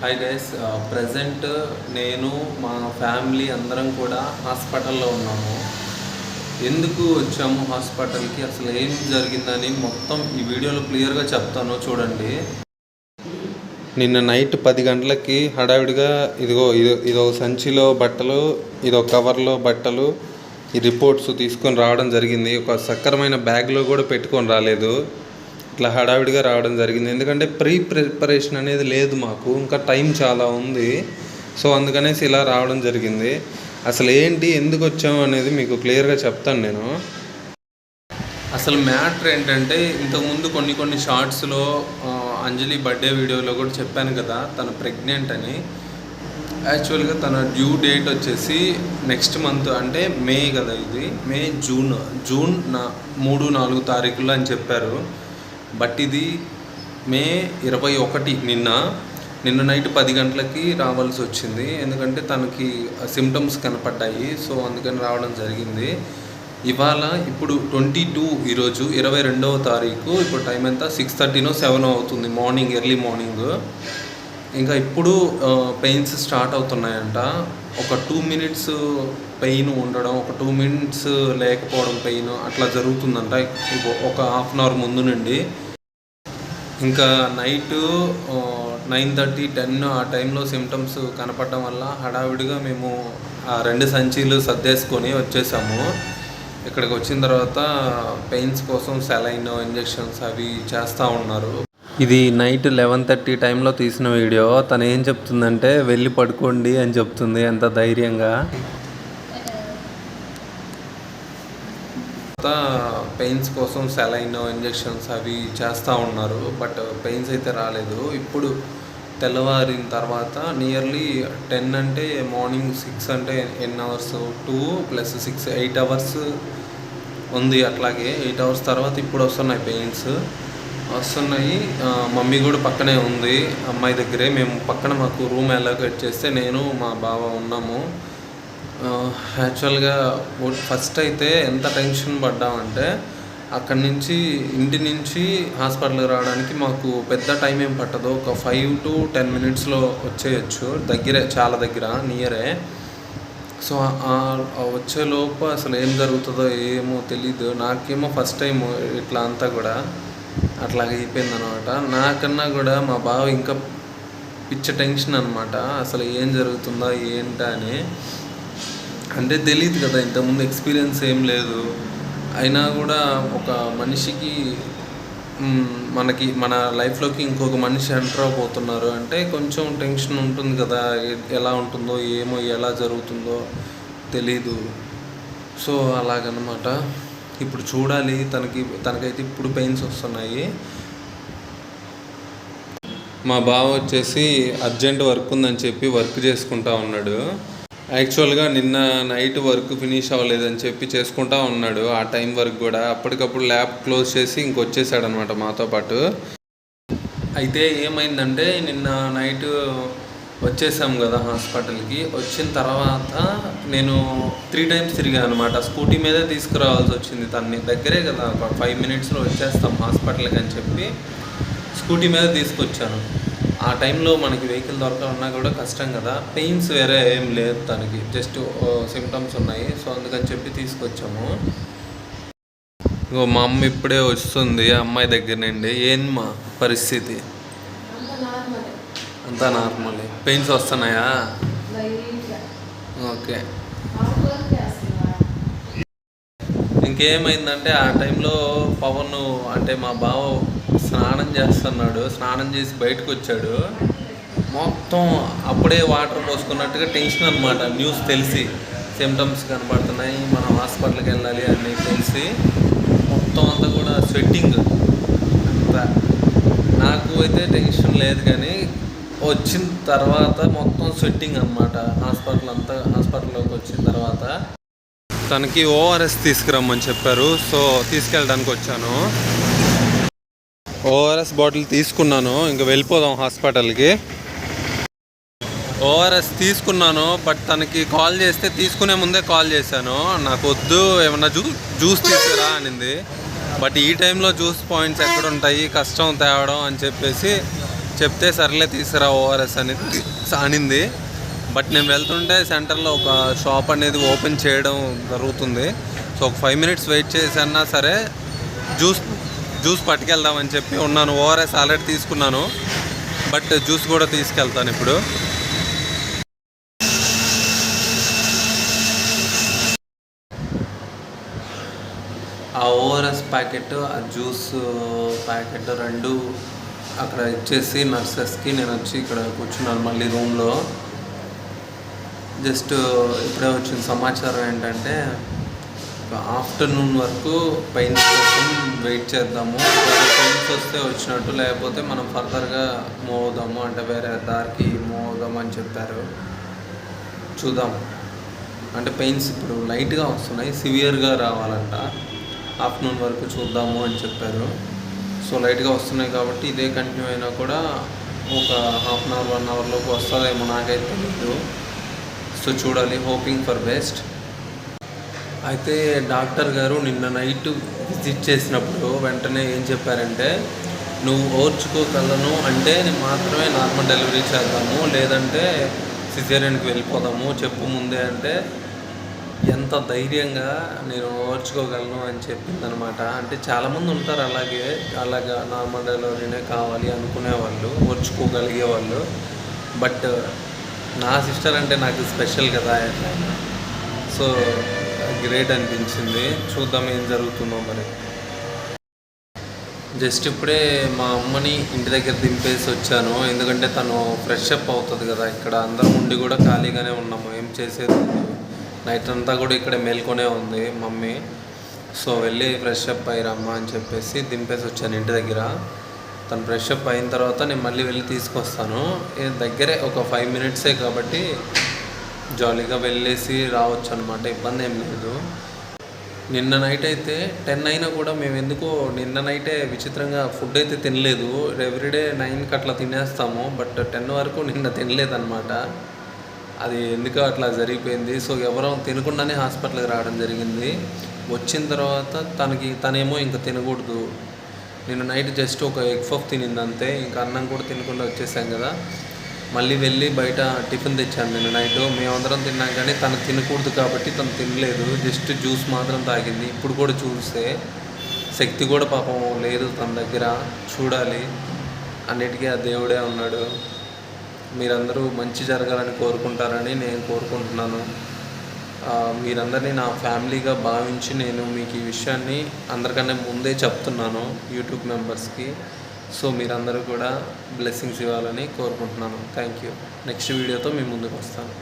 Hi guys present నేను మా family అందరం కూడా హాస్పిటల్లో ఉన్నాము. ఎందుకు వచ్చాము హాస్పిటల్కి? అసలు ఏం జరిగిందని మొత్తం ఈ వీడియోలో క్లియర్గా చెప్తాను చూడండి. నిన్న నైట్ పది గంటలకి హడావిడిగా ఇదిగో ఇది ఇదో సంచిలో బట్టలు ఇదో కవర్లో బట్టలు ఈ రిపోర్ట్స్ తీసుకొని రావడం జరిగింది. ఒక సక్కరమైన బ్యాగ్లో కూడా పెట్టుకొని రాలేదు. ఇట్లా హడావిడిగా రావడం జరిగింది. ఎందుకంటే ప్రీ ప్రిపరేషన్ అనేది లేదు మాకు. ఇంకా టైం చాలా ఉంది. సో అందుకనేసి ఇలా రావడం జరిగింది. అసలు ఏంటి ఎందుకు వచ్చాము అనేది మీకు క్లియర్గా చెప్తాను నేను. అసలు మ్యాటర్ ఏంటంటే ఇంతకుముందు కొన్ని కొన్ని షార్ట్స్లో అంజలి బర్త్డే వీడియోలో కూడా చెప్పాను కదా తను ప్రెగ్నెంట్ అని. యాక్చువల్గా తన డ్యూ డేట్ వచ్చేసి నెక్స్ట్ మంత్ అంటే మే కదా ఇది. మే జూన్ జూన్ నా మూడు నాలుగు తారీఖులు అని చెప్పారు. బట్ ఇది మే ఇరవై ఒకటి నిన్న నిన్న నైట్ పది గంటలకి రావాల్సి వచ్చింది. ఎందుకంటే తనకి సిమ్టమ్స్ కనపడ్డాయి. సో అందుకని రావడం జరిగింది. ఇవాళ ఇప్పుడు ట్వంటీ టూ ఈరోజు ఇరవై రెండవ తారీఖు. ఇప్పుడు టైం ఎంత? సిక్స్ థర్టీనో సెవెన్ అవుతుంది. Morning early morning. ఇంకా ఇప్పుడు పెయిన్స్ స్టార్ట్ అవుతున్నాయంట. ఒక టూ మినిట్స్ పెయిన్ ఉండడం ఒక టూ మినిట్స్ లేకపోవడం పెయిన్ అట్లా జరుగుతుందంట. ఒక హాఫ్ అన్ అవర్ ముందు నుండి. ఇంకా నైట్ నైన్ థర్టీ టెన్ ఆ టైంలో సిమ్టమ్స్ కనపడడం వల్ల హడావిడిగా మేము ఆ రెండు సంచీలు సర్దేసుకొని వచ్చేసాము. ఇక్కడికి వచ్చిన తర్వాత పెయిన్స్ కోసం సెలైన్ ఇంజెక్షన్స్ అవి చేస్తూ ఉన్నారు. ఇది నైట్ లెవెన్ థర్టీ టైంలో తీసిన వీడియో. తను ఏం చెప్తుందంటే వెళ్ళి పడుకోండి అని చెప్తుంది ఎంత ధైర్యంగా. తర్వాత పెయిన్స్ కోసం సెలైన్ ఇంజెక్షన్స్ అవి చేస్తూ ఉన్నారు బట్ పెయిన్స్ అయితే రాలేదు. ఇప్పుడు తెల్లవారిన తర్వాత నియర్లీ టెన్ అంటే మార్నింగ్ సిక్స్ అంటే ఎన్ hours two plus six eight hours ఉంది అట్లాగే. ఎయిట్ అవర్స్ తర్వాత ఇప్పుడు వస్తున్నాయి పెయిన్స్. వస్తున్నాయి. మమ్మీ కూడా పక్కనే ఉంది అమ్మాయి దగ్గరే. మేము పక్కన మాకు రూమ్ అలొకేట్ చేస్తే నేను మా బావ ఉన్నాము. యాక్చువల్గా ఫస్ట్ అయితే ఎంత టెన్షన్ పడ్డామంటే అక్కడి నుంచి ఇంటి నుంచి హాస్పిటల్కి రావడానికి మాకు పెద్ద టైం ఏం పట్టదు. ఒక ఫైవ్ టు టెన్ మినిట్స్లో వచ్చేయచ్చు. దగ్గరే చాలా దగ్గర నియరే సో వచ్చే లోపు అసలు ఏం జరుగుతుందో ఏమో తెలీదు. నాకేమో ఫస్ట్ టైం ఇట్లా అంతా కూడా. అట్లాగే అయిపోయింది అనమాట నాకన్నా కూడా మా బావ ఇంకా పిచ్చ టెన్షన్ అనమాట అసలు ఏం జరుగుతుందా ఏంటా అని. అంటే తెలియదు కదా ఇంతకుముందు ఎక్స్పీరియన్స్ ఏం లేదు. అయినా కూడా ఒక మనిషికి మనకి మన లైఫ్లోకి ఇంకొక మనిషి ఎంటర్ అవబోతున్నారు. అంటే కొంచెం టెన్షన్ ఉంటుంది కదా ఎలా ఉంటుందో ఏమో ఎలా జరుగుతుందో తెలీదు. సో అలాగనమాట. ఇప్పుడు చూడాలి తనకి తనకైతే ఇప్పుడు పెయిన్స్ వస్తున్నాయి. మా బావ వచ్చేసి అర్జెంట్ వర్క్ ఉందని చెప్పి వర్క్ చేసుకుంటా ఉన్నాడు. యాక్చువల్గా నిన్న నైట్ వర్క్ ఫినిష్ అవ్వలేదని చెప్పి చేసుకుంటా ఉన్నాడు. ఆ టైం వరకు కూడా అప్పటికప్పుడు ల్యాబ్ క్లోజ్ చేసి ఇంకొచ్చేసాడనమాట మాతో పాటు. అయితే ఏమైందంటే నిన్న నైట్ వచ్చేసాం కదా హాస్పిటల్కి. వచ్చిన తర్వాత నేను త్రీ టైమ్స్ తిరిగాను అనమాట స్కూటీ మీదే తీసుకురావాల్సి వచ్చింది తన్ని. దగ్గరే కదా ఒక ఫైవ్ మినిట్స్లో వచ్చేస్తాం హాస్పిటల్కి అని చెప్పి స్కూటీ మీద తీసుకొచ్చాను. ఆ టైంలో మనకి వెహికల్ దొరకాలన్నా కూడా కష్టం కదా. పెయిన్స్ వేరే ఏం లేదు తనకి. జస్ట్ సిమ్టమ్స్ ఉన్నాయి. సో అందుకని చెప్పి తీసుకొచ్చాము. ఇంకో మా అమ్మ ఇప్పుడే వస్తుంది. ఆ అమ్మాయి దగ్గర నుండి. ఏం మా పరిస్థితి? అంతా నార్మల్. పెయిన్స్ వస్తున్నాయా? ఓకే. ఇంకేమైందంటే ఆ టైంలో పవన్ అంటే మా బావ స్నానం చేస్తున్నాడు. స్నానం చేసి బయటకు వచ్చాడు. మొత్తం అప్పుడే వాటర్ పోసుకున్నట్టుగా టెన్షన్ అనమాట న్యూస్ తెలిసి. సిమ్టమ్స్ కనబడుతున్నాయి మనం హాస్పిటల్కి వెళ్ళాలి అని తెలిసి. మొత్తం అంతా కూడా స్వెట్టింగ్ అంతా. నాకు అయితే టెన్షన్ లేదు కానీ వచ్చిన తర్వాత మొత్తం స్వెట్టింగ్ అనమాట హాస్పిటల్ అంతా హాస్పిటల్లోకి వచ్చిన తర్వాత. తనకి ఓఆర్ఎస్ తీసుకురమ్మని చెప్పారు. సో తీసుకెళ్ళడానికి వచ్చాను. ఓఆర్ఎస్ బాటిల్ తీసుకున్నాను. ఇంకా వెళ్ళిపోదాం హాస్పిటల్కి. ఓఆర్ఎస్ తీసుకున్నాను బట్ తనకి కాల్ చేస్తే తీసుకునే ముందే కాల్ చేశాను. నాకు వద్దు ఏమన్నా జ్యూ జ్యూస్ తీసుకురా అనింది. బట్ ఈ టైంలో జ్యూస్ పాయింట్స్ ఎక్కడ ఉంటాయి కష్టం తేవడం అని చెప్పేసి చెప్తే సర్లే తీసుకురా ఓఆర్ఎస్ అనేది సానింది. బట్ నేను వెళ్తుంటే సెంటర్లో ఒక షాప్ అనేది ఓపెన్ చేయడం జరుగుతుంది. సో ఒక ఫైవ్ మినిట్స్ వెయిట్ చేసన్నా సరే జ్యూస్ జ్యూస్ పట్టుకెళ్దామని చెప్పి ఉన్నాను. ఓఆర్ఎస్ ఆల్రెడీ తీసుకున్నాను. బట్ జ్యూస్ కూడా తీసుకెళ్తాను ఇప్పుడు. ఆ ఓఆర్ఎస్ ప్యాకెట్ ఆ జ్యూస్ ప్యాకెట్ రెండు అక్కడ ఇచ్చేసి నర్సెస్కి నేను వచ్చి ఇక్కడ కూర్చున్నాను మళ్ళీ రూమ్లో. జస్ట్ ఇప్పుడే వచ్చిన సమాచారం ఏంటంటే ఆఫ్టర్నూన్ వరకు పెయిన్స్ కోసం వెయిట్ చేద్దాము. పెయిన్స్ వస్తే వచ్చినట్టు లేకపోతే మనం ఫర్దర్గా మూవ్ అవుదాము అంటే వేరే దారికి మూవ్ అవుదాము అని చెప్పారు. చూద్దాం. అంటే పెయిన్స్ ఇప్పుడు లైట్గా వస్తున్నాయి సివియర్గా రావాలంట. ఆఫ్టర్నూన్ వరకు చూద్దాము అని చెప్పారు. సో లైట్గా వస్తున్నాయి కాబట్టి ఇదే కంటిన్యూ అయినా కూడా ఒక హాఫ్ అన్ అవర్ వన్ అవర్లోకి వస్తుందేమో నాకైతే తెలీదు. సో చూడాలి హోపింగ్ ఫర్ బెస్ట్. అయితే డాక్టర్ గారు నిన్న నైట్ విజిట్ చేసినప్పుడు వెంటనే ఏం చెప్పారంటే నువ్వు ఓర్చుకోగలను అంటే నేను మాత్రమే నార్మల్ డెలివరీ చేద్దాము లేదంటే సిజేరియన్కి వెళ్ళిపోదాము చెప్పు ముందే అంటే ఎంత ధైర్యంగా నేను ఓర్చుకోగలను అని చెప్పిందనమాట అంటే చాలామంది ఉంటారు అలాగే అలాగా నార్మల్ డెలివరీనే కావాలి అనుకునే వాళ్ళు ఓర్చుకోగలిగే వాళ్ళు బట్ నా సిస్టర్ అంటే నాకు స్పెషల్ కదా ఎట్లయినా సో గ్రేట్ అనిపించింది. చూద్దాం ఏం జరుగుతుందో మరి. జస్ట్ ఇప్పుడే మా అమ్మని ఇంటి దగ్గర దింపేసి వచ్చాను. ఎందుకంటే తను ఫ్రెష్ అప్ అవుతుంది కదా ఇక్కడ. అందరం ఉండి కూడా ఖాళీగానే ఉన్నాము. ఏం చేసేది నైట్ అంతా కూడా ఇక్కడ మేల్కొనే ఉంది మమ్మీ. సో వెళ్ళి ఫ్రెష్ అప్ అయ్యిరమ్మా అని చెప్పేసి దింపేసి వచ్చాను ఇంటి దగ్గర. తను ఫ్రెష్ అప్ అయిన తర్వాత నేను మళ్ళీ వెళ్ళి తీసుకొస్తాను. దగ్గరే ఒక ఫైవ్ మినిట్సే కాబట్టి జాలీగా వెళ్ళేసి రావచ్చు అనమాట ఇబ్బంది ఏం లేదు. నిన్న నైట్ అయితే టెన్ అయినా కూడా మేము ఎందుకో నిన్న నైటే విచిత్రంగా ఫుడ్ అయితే తినలేదు. ఎవ్రీడే నైన్కి అట్లా తినేస్తాము బట్ టెన్ వరకు నిన్న తినలేదన్నమాట. అది ఎందుకు అట్లా జరిగిపోయింది. సో ఎవరో తినకుండానే హాస్పిటల్కి రావడం జరిగింది. వచ్చిన తర్వాత తనకి తనేమో ఇంకా తినకూడదు. నేను నైట్ జస్ట్ ఒక ఎగ్ పఫ్ తినింది అంతే. ఇంకా అన్నం కూడా తినకుండా వచ్చేసాం కదా. మళ్ళీ వెళ్ళి బయట టిఫిన్ తెచ్చాను నేను నైట్. మేమందరం తిన్నాం కానీ తను తినకూడదు కాబట్టి తను తినలేదు. జస్ట్ జ్యూస్ మాత్రం తాగింది. ఇప్పుడు కూడా చూస్తే శక్తి కూడా పాపం లేదు తన దగ్గర. చూడాలి. అన్నిటికీ ఆ దేవుడే ఉన్నాడు. మీరందరూ మంచి జరగాలని కోరుకుంటారని నేను కోరుకుంటున్నాను. మీరందరినీ నా ఫ్యామిలీగా భావించి నేను మీకు ఈ విషయాన్ని అందరికన్నా ముందే చెప్తున్నాను యూట్యూబ్ మెంబర్స్కి. సో మీరందరూ కూడా బ్లెస్సింగ్స్ ఇవ్వాలని కోరుకుంటున్నాను. Thank you. నెక్స్ట్ వీడియోతో మీ ముందుకు వస్తాను.